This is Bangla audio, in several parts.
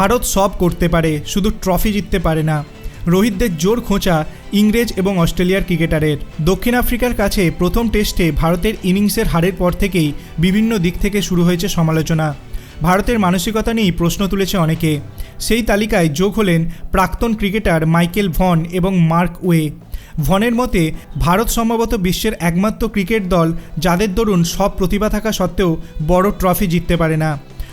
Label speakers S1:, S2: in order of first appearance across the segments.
S1: ভারত সব করতে পারে, শুধু ট্রফি জিততে পারে না। রোহিতদের জোর খোঁচা ইংরেজ এবং অস্ট্রেলিয়ার ক্রিকেটারের। দক্ষিণ আফ্রিকার কাছে প্রথম টেস্টে ভারতের ইনিংসের হারের পর থেকেই বিভিন্ন দিক থেকে শুরু হয়েছে সমালোচনা। ভারতের মানসিকতা নিয়েই প্রশ্ন তুলেছে অনেকে। সেই তালিকায় যোগ হলেন প্রাক্তন ক্রিকেটার মাইকেল ভন এবং মার্ক ওয়ে। ভনের মতে, ভারত সম্ভবত বিশ্বের একমাত্র ক্রিকেট দল যাদের দরুন সব প্রতিভা থাকা সত্ত্বেও বড় ট্রফি জিততে পারে না।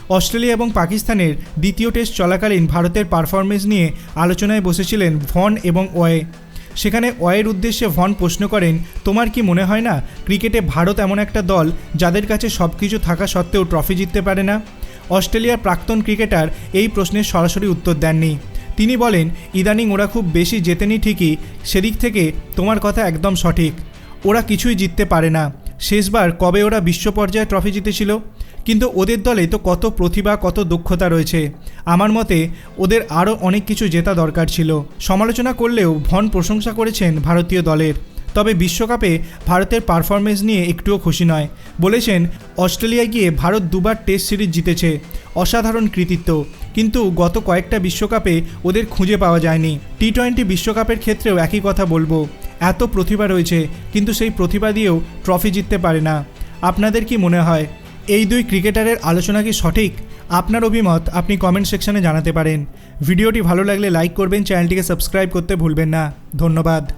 S1: অস্ট্রেলিয়া এবং পাকিস্তানের দ্বিতীয় টেস্ট চলাকালীন ভারতের পারফরমেন্স নিয়ে আলোচনায় বসেছিলেন ভন এবং ওয়ে। সেখানে ওয়ের উদ্দেশ্যে ভন প্রশ্ন করেন, তোমার কি মনে হয় না, ক্রিকেটে ভারত এমন একটা দল যাদের কাছে সব কিছু থাকা সত্ত্বেও ট্রফি জিততে পারে না? অস্ট্রেলিয়ার প্রাক্তন ক্রিকেটার এই প্রশ্নের সরাসরি উত্তর দেননি। তিনি বলেন, ইদানিং ওরা খুব বেশি জেতেনি ঠিকই, সেদিক থেকে তোমার কথা একদম সঠিক। ওরা কিছুই জিততে পারে না। শেষবার কবে ওরা বিশ্ব পর্যায়ে ট্রফি জিতেছিল? কিন্তু ওদের দলে তো কত প্রতিভা, কত দক্ষতা রয়েছে। আমার মতে ওদের আরও অনেক কিছু জেতা দরকার ছিল। সমালোচনা করলেও ভন প্রশংসা করেছেন ভারতীয় দলের। তবে বিশ্বকাপে ভারতের পারফরমেন্স নিয়ে একটুও খুশি নয়। বলেছেন, অস্ট্রেলিয়ায় গিয়ে ভারত দুবার টেস্ট সিরিজ জিতেছে। অসাধারণ কৃতিত্ব। কিন্তু গত কয়েকটা বিশ্বকাপে ওদের খুঁজে পাওয়া যায়নি। টি টোয়েন্টি বিশ্বকাপের ক্ষেত্রেও একই কথা বলব। এত প্রতিভা রয়েছে, কিন্তু সেই প্রতিভা দিয়েও ট্রফি জিততে পারে না। আপনাদের কি মনে হয়? এই দুই ক্রিকেটারের আলোচনা কি সঠিক? আপনার অভিমত আপনি কমেন্ট সেকশনে জানাতে পারেন। ভিডিওটি ভালো লাগলে লাইক করবেন, চ্যানেলটিকে সাবস্ক্রাইব করতে ভুলবেন না। ধন্যবাদ।